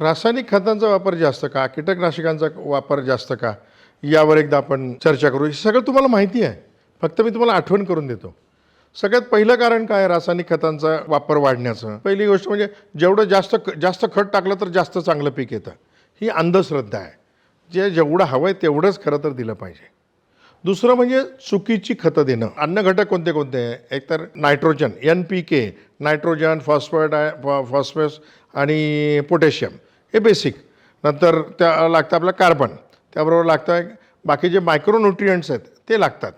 रासायनिक खतांचा वापर जास्त का? कीटकनाशकांचा वापर जास्त का? यावर एकदा आपण चर्चा करू. हे सगळं तुम्हाला माहिती आहे. फक्त मी तुम्हाला आठवण करून देतो. सगळ्यात पहिलं कारण काय रासायनिक खतांचा वापर वाढण्याचं? पहिली गोष्ट म्हणजे जेवढं जास्त जास्त खत टाकलं तर जास्त चांगलं पीक येतं. ही अंधश्रद्धा आहे. जे जेवढं हवं आहे तेवढंच खरं तर दिलं पाहिजे. दुसरं म्हणजे चुकीची खतं देणं. अन्न घटक कोणते कोणते? आहे एकतर nitrogen N P K nitrogen phosphate फॉ फॉस्फरस आणि पोटॅशियम. हे बेसिक नंतर त्या लागतं आपलं कार्बन त्याबरोबर लागतं आहे बाकीचे मायक्रोन्युट्रियंट्स आहेत ते लागतात.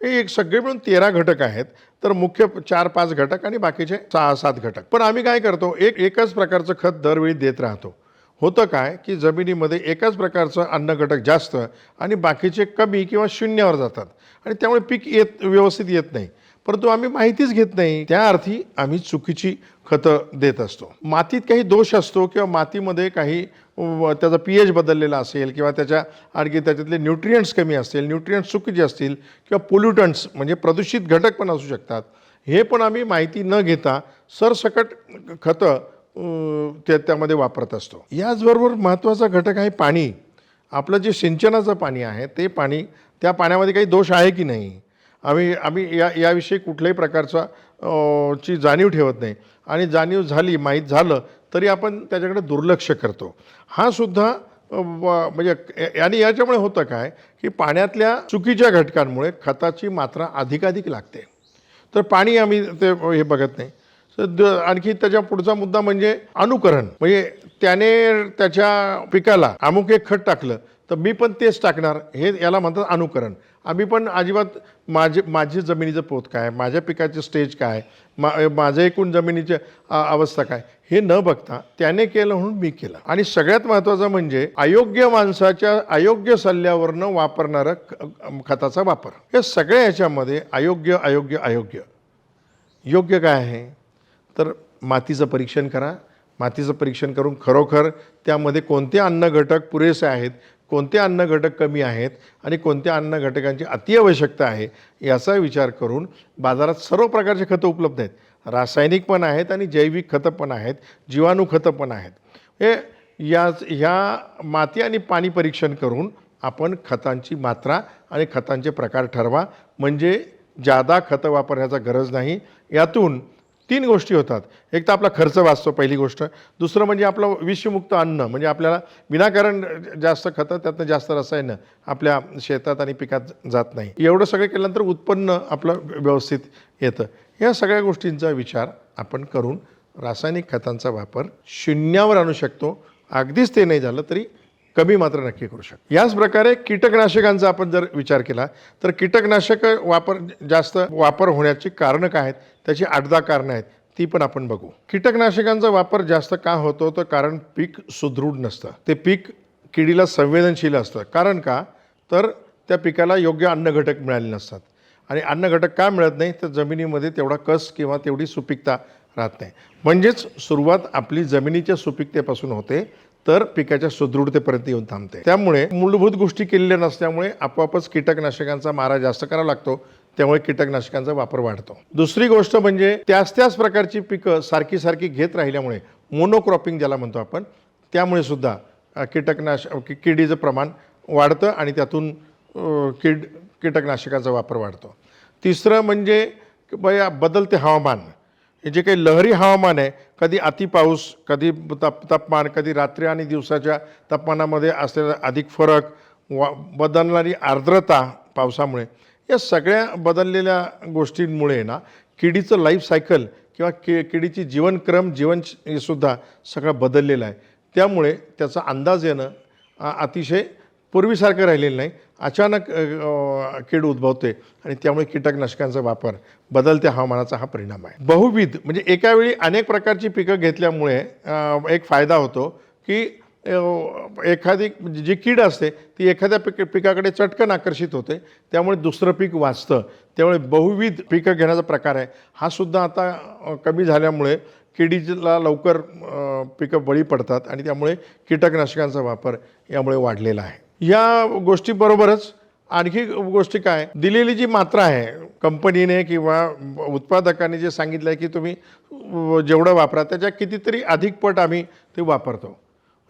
हे एक सगळे मिळून तेरा घटक आहेत तर मुख्य चार पाच घटक आणि बाकीचे सहा सात घटक. पण आम्ही काय करतो एक एकच प्रकारचं खत दरवेळी देत राहतो. होतं काय की जमिनीमध्ये एकाच प्रकारचं अन्न घटक जास्त आणि बाकीचे कमी किंवा शून्यावर जातात. आणि त्यामुळे पीक येत व्यवस्थित येत नाही. परंतु आम्ही माहितीच घेत नाही. त्या अर्थी आम्ही चुकीची खतं देत असतो. मातीत काही दोष असतो किंवा मातीमध्ये काही व, त्याचा पी एच बदललेला असेल किंवा त्याच्या आणखी त्याच्यातले न्यूट्रियंट्स कमी असतील न्यूट्रियंट्स चुकीचे असतील किंवा पोल्युटंट्स म्हणजे प्रदूषित घटक पण असू शकतात. हे पण आम्ही माहिती न घेता सरसकट खतं त्या त्यामध्ये वापरत असतो. याचबरोबर महत्त्वाचा घटक आहे पाणी. आपलं जे सिंचनाचं पाणी आहे ते पाणी त्या पाण्यामध्ये काही दोष आहे की नाही? आम्ही आम्ही या याविषयी कुठल्याही प्रकारचा ची जाणीव ठेवत नाही. आणि जाणीव झाली माहीत झालं तरी आपण त्याच्याकडे दुर्लक्ष करतो. हा सुद्धा म्हणजे आणि याच्यामुळे होतं काय की पाण्यातल्या चुकीच्या घटकांमुळे खताची मात्रा अधिकाधिक लागते. तर पाणी आम्ही ते हे बघत नाही. तर आणखी त्याच्या पुढचा मुद्दा म्हणजे अनुकरण. म्हणजे त्याने त्याच्या पिकाला अमुक एक खत टाकलं तर मी पण तेच टाकणार हे याला म्हणतात अनुकरण. आम्ही पण अजिबात माझे माझी जमिनीचं पोत काय? माझ्या पिकाचे स्टेज काय? मा माझं एकूण जमिनीची अवस्था काय? हे न बघता त्याने केलं म्हणून मी केलं. आणि सगळ्यात महत्त्वाचं म्हणजे अयोग्य माणसाच्या अयोग्य सल्ल्यावरनं वापरणारं ख- खताचा वापर. हे सगळ्या ह्याच्यामध्ये अयोग्य अयोग्य अयोग्य. योग्य काय आहे? तर मातीचं परीक्षण करा. मातीचं परीक्षण करून खरोखर त्यामध्ये कोणते अन्न घटक पुरेसे आहेत कोणते अन्न घटक कमी आहेत आणि कोणत्या अन्न घटकांची अतिआवश्यकता आहे याचा विचार करून बाजारात सर्व प्रकारचे खतं उपलब्ध आहेत. रासायनिक पण आहेत आणि जैविक खतं पण आहेत जीवाणू खतं पण आहेत. हे या ह्या माती आणि पाणी परीक्षण करून आपण खतांची मात्रा आणि खतांचे प्रकार ठरवा. म्हणजे जादा खतं वापरण्याचा गरज नाही. यातून तीन गोष्टी होतात. एक तर आपला खर्च वाचतो पहिली गोष्ट. दुसरं म्हणजे आपलं विषमुक्त अन्न म्हणजे आपल्याला विनाकारण जास्त खतं त्यातनं जास्त रसायनं आपल्या शेतात आणि पिकात जात नाही. एवढं सगळं केल्यानंतर उत्पन्न आपलं व्यवस्थित येतं. या सगळ्या गोष्टींचा विचार आपण करून रासायनिक खतांचा वापर शून्यावर आणू शकतो. अगदीच ते नाही झालं तरी कमी मात्र नक्की करू शकतो. याच प्रकारे कीटकनाशकांचा आपण जर विचार केला तर कीटकनाशक वापर जास्त वापर होण्याची कारणं काय आहेत? त्याची आठदा कारणं आहेत ती पण आपण बघू. कीटकनाशकांचा वापर जास्त का होतो? तर कारण पीक सुदृढ नसतं. ते पीक किडीला संवेदनशील असतं. कारण का? तर त्या पिकाला योग्य अन्न घटक मिळाले नसतात. आणि अन्न घटक का मिळत नाही? तर जमिनीमध्ये तेवढा कस किंवा तेवढी सुपीकता राहत नाही. म्हणजेच सुरुवात आपली जमिनीच्या सुपीकतेपासून होते. तर पिकाच्या सुदृढतेपर्यंत येऊन थांबते. त्यामुळे मूलभूत गोष्टी केलेल्या नसल्यामुळे आपोआपच कीटकनाशकांचा मारा जास्त करावा लागतो त्यामुळे कीटकनाशकांचा वापर वाढतो. दुसरी गोष्ट म्हणजे त्याच त्याच प्रकारची पिकं सारखी सारखी घेत राहिल्यामुळे मोनोक्रॉपिंग ज्याला म्हणतो आपण त्यामुळे सुद्धा कीटकनाश किडीचं प्रमाण वाढतं आणि त्यातून कीड कीटकनाशकांचा वापर वाढतो. तिसरं म्हणजे बदलते हवामान. हे जे काही लहरी हवामान आहे कधी अति पाऊस कधी ताप तापमान कधी रात्री आणि दिवसाच्या तापमानामध्ये असलेला अधिक फरक वा बदलणारी आर्द्रता पावसामुळे या सगळ्या बदललेल्या गोष्टींमुळे ना किडीचं लाईफ सायकल किंवा कि किडीची जीवनक्रम जीवन सुद्धा सगळं बदललेलं आहे. त्यामुळे त्याचा अंदाज येणं अतिशय पूर्वीसारखं राहिलेलं नाही. अचानक कीड उद्भवते आणि त्यामुळे कीटकनाशकांचा वापर बदलत्या हवामानाचा हा परिणाम आहे. बहुविध म्हणजे एका वेळी अनेक प्रकारची पिकं घेतल्यामुळे एक फायदा होतो की एखादी म्हणजे जी कीड असते ती एखाद्या पिक पिकाकडे चटकन आकर्षित होते. त्यामुळे दुसरं पीक वाचतं. त्यामुळे बहुविध पिकं घेण्याचा प्रकार आहे. हा सुद्धा आता कमी झाल्यामुळे किडीला लवकर पिकं बळी पडतात आणि त्यामुळे कीटकनाशकांचा वापर यामुळे वाढलेला आहे. या गोष्टीबरोबरच आणखी गोष्टी काय? दिलेली जी मात्रा आहे कंपनीने किंवा उत्पादकाने जे सांगितलं आहे की तुम्ही जेवढं वापरा त्याच्या कितीतरी अधिक पट आम्ही ते वापरतो.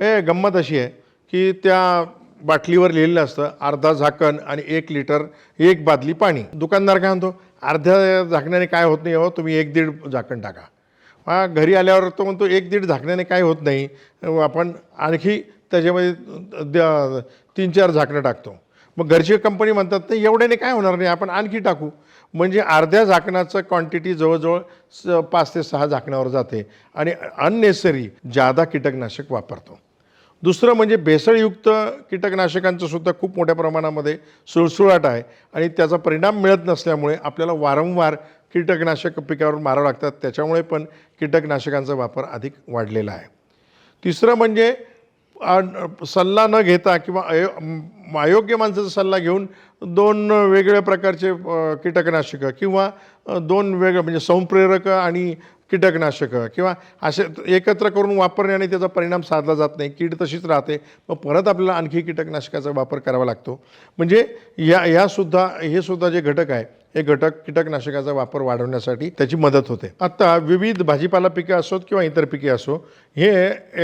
हे गंमत अशी आहे की त्या बाटलीवर लिहिलेलं असतं अर्धा झाकण आणि एक लिटर एक बादली पाणी. दुकानदार काय म्हणतो अर्ध्या झाकण्याने काय होत नाही हो तुम्ही एक दीड झाकण टाका. घरी आल्यावर तो म्हणतो एक दीड झाकण्याने काय होत नाही आपण आणखी त्याच्यामध्ये द- तीन चार झाकणं टाकतो. मग घरची कंपनी म्हणतात नाही एवढ्याने काय होणार नाही आपण आणखी टाकू. म्हणजे अर्ध्या झाकणाचं क्वांटिटी जवळजवळ स पाच ते सहा झाकणावर जाते आणि अननेसरी जादा कीटकनाशक वापरतो. दुसरं म्हणजे भेसळयुक्त कीटकनाशकांचं सुद्धा खूप मोठ्या प्रमाणामध्ये सुळसुळाट आहे आणि त्याचा परिणाम मिळत नसल्यामुळे आपल्याला वारंवार कीटकनाशक पिकावर मारावं लागतात. त्याच्यामुळे पण कीटकनाशकांचा वापर अधिक वाढलेला आहे. तिसरं म्हणजे सल्ला न घेता किंवा अयो अयोग्य माणसाचा सल्ला घेऊन दोन वेगळ्या प्रकारचे कीटकनाशकं किंवा दोन वेगळं म्हणजे संप्रेरकं आणि कीटकनाशकं किंवा असे एकत्र करून वापरण्याने त्याचा परिणाम साधला जात नाही. कीड तशीच राहते. मग परत आपल्याला आणखी कीटकनाशकाचा वापर करावा लागतो. म्हणजे या यासुद्धा हे सुद्धा जे घटक आहे हे घटक कीटकनाशकाचा वापर वाढवण्यासाठी त्याची मदत होते. आता विविध भाजीपाला पिके असोत किंवा इतर पिके असो हे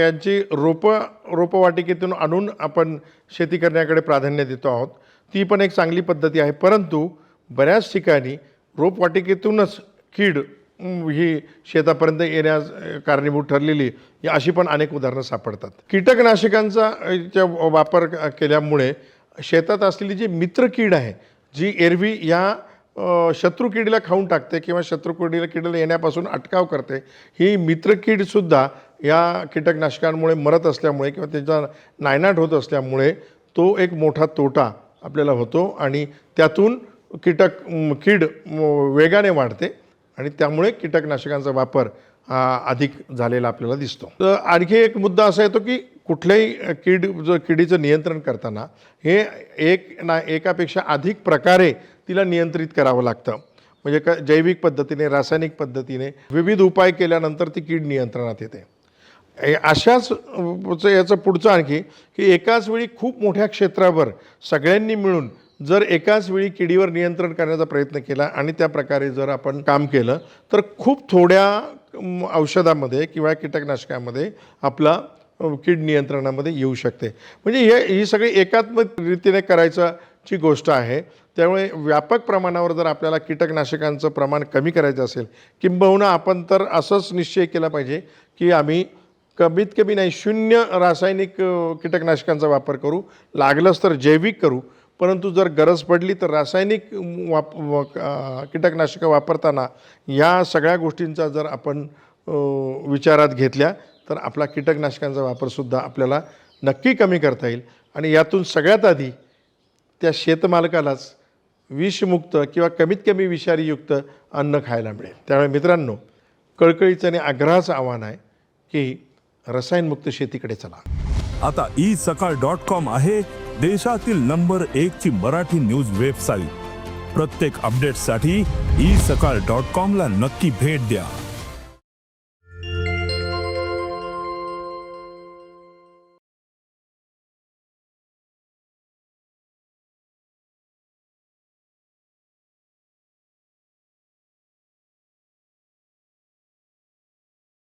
यांची रोपं रोपवाटिकेतून आणून आपण शेती करण्याकडे प्राधान्य देतो आहोत. ती पण एक चांगली पद्धती आहे. परंतु बऱ्याच ठिकाणी रोपवाटिकेतूनच कीड ही शेतापर्यंत येण्यास कारणीभूत ठरलेली अशी पण अनेक उदाहरणं सापडतात. कीटकनाशकांचा वापर क- केल्यामुळे शेतात असलेली जी मित्र कीड आहे जी एरवी या शत्रू किडीला खाऊन टाकते किंवा शत्रू किडीला किडीला येण्यापासून अटकाव करते. ही मित्रकीडसुद्धा या कीटकनाशकांमुळे मरत असल्यामुळे किंवा त्याचा नायनाट होत असल्यामुळे तो एक मोठा तोटा आपल्याला होतो आणि त्यातून कीटक कीड वेगाने वाढते आणि त्यामुळे कीटकनाशकांचा वापर अधिक झालेला आपल्याला दिसतो. तर आणखी एक मुद्दा असा येतो की कुठल्याही कीड जो किडीचं नियंत्रण करताना हे एक ना एकापेक्षा अधिक प्रकारे तिला नियंत्रित करावं लागतं. म्हणजे क जैविक पद्धतीने रासायनिक पद्धतीने विविध उपाय केल्यानंतर ती कीड नियंत्रणात येते. अशाच याचं पुढचं आणखी की एकाच वेळी खूप मोठ्या क्षेत्रावर सगळ्यांनी मिळून जर एकाच वेळी किडीवर नियंत्रण करण्याचा प्रयत्न केला आणि त्या प्रकारे जर आपण काम केलं तर खूप थोड्या औषधामध्ये किंवा कीटकनाशकामध्ये आपला कीड नियंत्रणामध्ये येऊ शकते. म्हणजे हे ही सगळी एकात्मक रीतीने करायचं ची गोष्ट आहे. त्यामुळे व्यापक प्रमाणावर जर आपल्याला कीटकनाशकांचं प्रमाण कमी करायचं असेल किंबहुना आपण तर असंच निश्चय केला पाहिजे की आम्ही कमीत कमी नाही शून्य रासायनिक कीटकनाशकांचा वापर करू. लागलंच तर जैविक करू. परंतु जर गरज पडली तर रासायनिक वाप कीटकनाशकं वापरताना या सगळ्या गोष्टींचा जर आपण विचारात घेतल्या तर आपला कीटकनाशकांचा वापरसुद्धा आपल्याला नक्की कमी करता येईल. आणि यातून सगळ्यात आधी त्या शेतमालकालाच विषमुक्त किंवा कमीत कमी विषारीयुक्त अन्न खायला मिळेल. त्यामुळे मित्रांनो कळकळीचं आणि आग्रहाचं आव्हान आहे की रसायनमुक्त शेतीकडे चला. आता ई सकाळ डॉट कॉम आहे देशातील नंबर एक ची मराठी न्यूज वेबसाईट. प्रत्येक अपडेटसाठी ई सकाळ डॉट कॉमला नक्की भेट द्या.